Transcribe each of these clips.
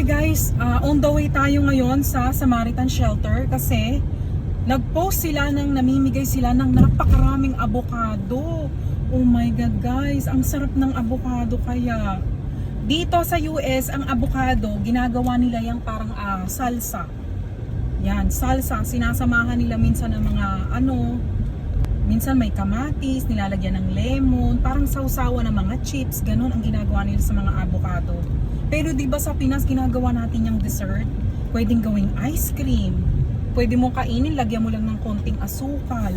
Okay guys, ah, on the way tayo ngayon sa Samaritan Shelter kasi nag-post sila ng namimigay sila ng napakaraming avocado. Oh my God guys, ang sarap ng avocado kaya. Dito sa US, ang avocado, ginagawa nila yung parang ah, salsa. Yan, salsa. Sinasamahan nila minsan ng mga ano, minsan may kamatis, nilalagyan ng lemon, parang sausawa ng mga chips, ganun ang ginagawa nila sa mga avocado. Pero 'di ba sa Pinas ginagawa natin yung dessert? Pwedeng gawing ice cream. Pwede mo kainin, lagyan mo lang ng konting asukal.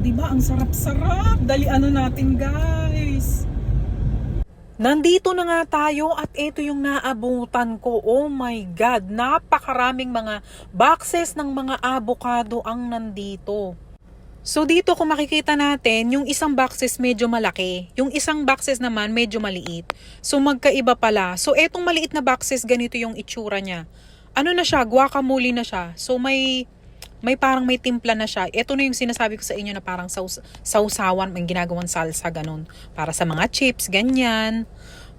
'Di ba ang sarap-sarap? Dali ano natin, guys. Nandito na nga tayo at ito yung naabutan ko. Oh my God, napakaraming mga boxes ng mga avocado ang nandito. So dito kung makikita natin, yung isang boxes medyo malaki, yung isang boxes naman medyo maliit. So magkaiba pala. So etong maliit na boxes ganito yung itsura niya. Ano na siya, guacamole na siya. So may may parang may timpla na siya. Ito na yung sinasabi ko sa inyo na parang saus sausawan, may ginagawang salsa ganun. Para sa mga chips, ganyan.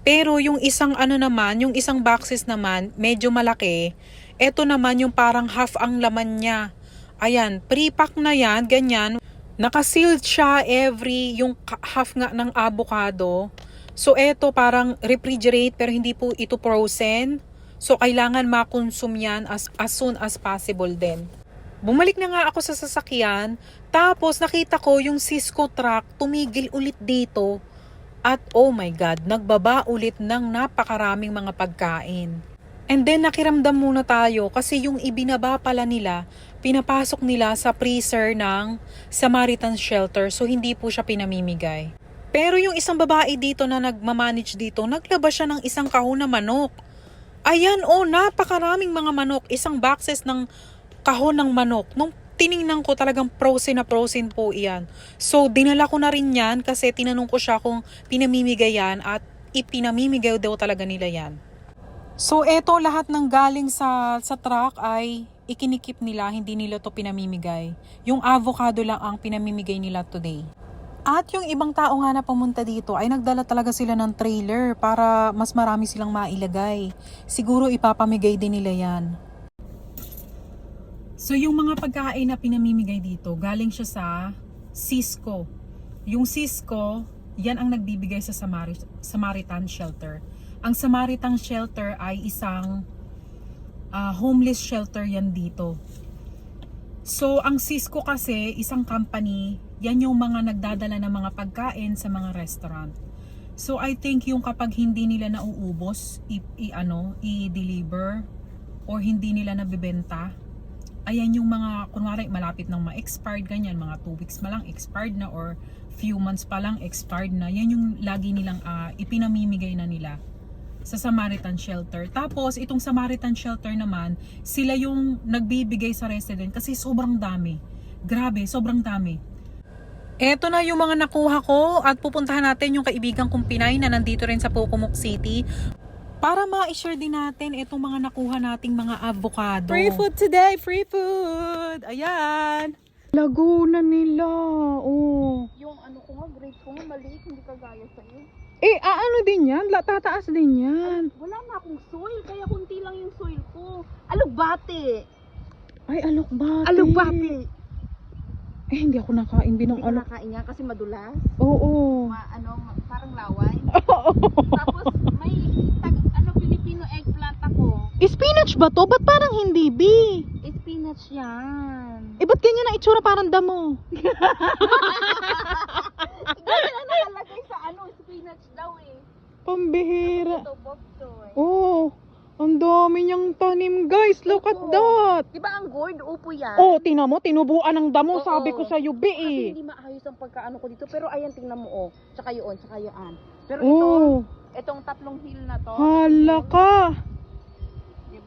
Pero yung isang ano naman, yung isang boxes naman, medyo malaki. Ito naman yung parang half ang laman niya. Ayan, pre-pack na yan, ganyan. Nakasealed siya every, yung half nga ng avocado. So, eto parang refrigerate pero hindi po ito frozen. So, kailangan makonsume yan as, as soon as possible din. Bumalik na nga ako sa sasakyan, tapos nakita ko yung Cisco truck tumigil ulit dito. At oh my God, nagbaba ulit ng napakaraming mga pagkain. And then nakiramdam muna tayo kasi yung ibinaba pala nila, pinapasok nila sa freezer ng Samaritan Shelter so hindi po siya pinamimigay. Pero yung isang babae dito na nagmamanage dito, naglabas siya ng isang kahon na manok. Ayan oh, napakaraming mga manok, isang boxes ng kahon ng manok. Nung tiningnan ko talagang frozen na frozen po iyan. So dinala ko na rin yan kasi tinanong ko siya kung pinamimigay yan at ipinamimigay daw talaga nila yan. So eto lahat ng galing sa sa truck ay ikinikip nila, hindi nila to pinamimigay. Yung avocado lang ang pinamimigay nila today. At yung ibang tao nga na pumunta dito ay nagdala talaga sila ng trailer para mas marami silang mailagay. Siguro ipapamigay din nila yan. So yung mga pagkain na pinamimigay dito, galing siya sa Cisco. Yung Cisco, yan ang nagbibigay sa Samari- Samaritan Shelter. Ang Samaritan Shelter ay isang ah, homeless shelter yan dito. So ang Cisco kasi, isang company, yan yung mga nagdadala ng mga pagkain sa mga restaurant. So I think yung kapag hindi nila nauubos, i, i ano, i-deliver or hindi nila nabebenta, ayan yung mga, kunwari malapit ng ma-expired, ganyan, mga 2 weeks pa lang expired na or few months pa lang expired na, yan yung lagi nilang ah, ipinamimigay na nila sa Samaritan Shelter. Tapos, itong Samaritan Shelter naman, sila yung nagbibigay sa resident kasi sobrang dami. Grabe, sobrang dami. Eto na yung mga nakuha ko at pupuntahan natin yung kaibigan kong Pinay na nandito rin sa Pocomoc City para ma-share din natin itong mga nakuha nating mga avocado. Free food today, free food. Ayan. Laguna nila. Oh. Yung ano ko nga, grade ko nga maliit, hindi kagaya sa'yo. Eh, ano din yan? La, tataas din yan. Wala na akong soil, kaya kunti lang yung soil ko. Alugbate! Ay, alokbate. Alugbate! Eh, hindi ako nakain Hindi binong ko alok. nakain yan kasi madulas. Oo. Ma, ano, ma- parang laway. Tapos may tag, ano, Filipino eggplant ako. Spinach ba to? Ba't parang hindi, B? Spinach yan. Eh, ba't ganyan ang itsura parang damo? Ganyan ang nakalagay sa ano, spinach daw eh. Pambihira. Choy. Oh, ang dami niyang tanim, guys. Look at Oo. that. Di ba ang gourd, upo yan? Oh, tingnan mo, tinubuan ng damo, Oo. sabi ko sa Kasi eh. hindi maayos ang pagkaano ko dito. Pero ayan, tingnan mo, oh. Tsaka yun, tsaka yun. Pero ito, Oh, itong tatlong hill na to. hala ka.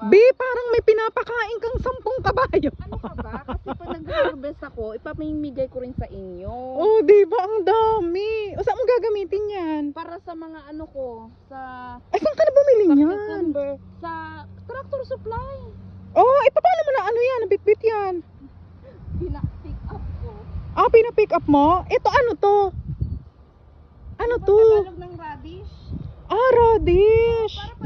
Diba? B, parang may pinapakain kang sampung kabayo. Ano ka ba? Kasi pag nag-harvest ako, ipamimigay ko rin sa inyo. Oh, di ba? Ang dami. O, saan mo gagamitin yan? Para sa mga ano ko, sa, Ay, saan ka na bumili sa cucumber, sa tractor supply. Oh, eh, paano mo na ano yan? Nabitbit yan. Pina-pick up ko. Ah, pina-pick up mo? Ito, ano to? Ano Diba to? Tagalog ng radish? Ah, radish. Para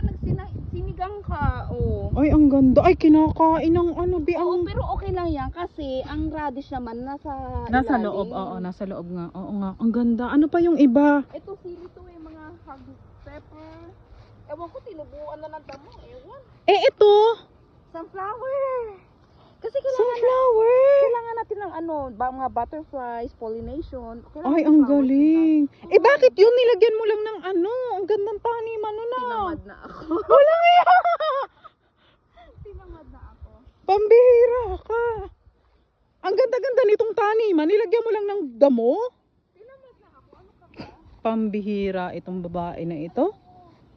pag nagsinigang ka, oo. Ay, ang ganda. Ay, kinakain ng ano, bi Oo, ang... pero okay lang yan kasi ang radish naman nasa Nasa ilalim. loob, oo, nasa loob nga. Oo nga, ang ganda. Ano pa yung iba? Ito sili to eh, mga hog pepper. Ewan ko, tinubuan na ng damo. Ewan. Eh, ito. Sunflower. Kasi kailangan, Sunflower. Ano, ba, mga butterflies, pollination. Kailangan Ay, ng ang galing. Eh, bakit yun? Nilagyan mo lang ng ano? Ang gandang taniman ano na. Tinamad na ako. Wala nga. Tinamad na ako. Pambihira ka. Ang ganda-ganda nitong taniman. Nilagyan mo lang ng damo? Tinamad na ako. Ano ka ba? Pambihira itong babae na ito.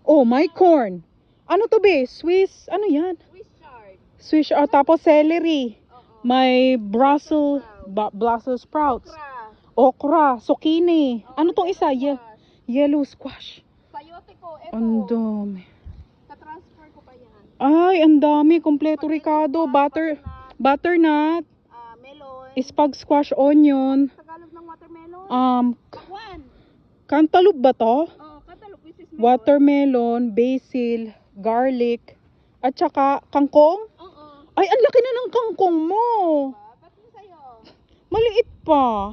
Oh, my corn. Ano to be? Swiss, ano yan? Swiss chard. Swiss, ah, tapos celery. May Brussels, ba, Brussels sprouts. Okra. Okra, zucchini. Oo, Ano tong isa? Ye- yellow squash. Sayote ko. Ito. Ang dami. Sa-transfer ko pa yan. Ay, ang dami. Kompleto Ricardo. Butter, butternut, Ah, melon. spag squash onion. Tagalog ng watermelon. Um, Pakwan. cantaloupe ba to? Oo, Tagalog which is melon. Watermelon, basil, garlic, at saka kangkong. Oo. Ay, ang laki na ng kangkong mo. Ba? Maliit pa.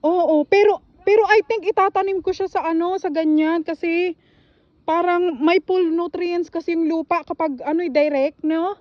Oo, pero pero I think itatanim ko siya sa ano, sa ganyan kasi parang may full nutrients kasi yung lupa kapag ano, direct, no?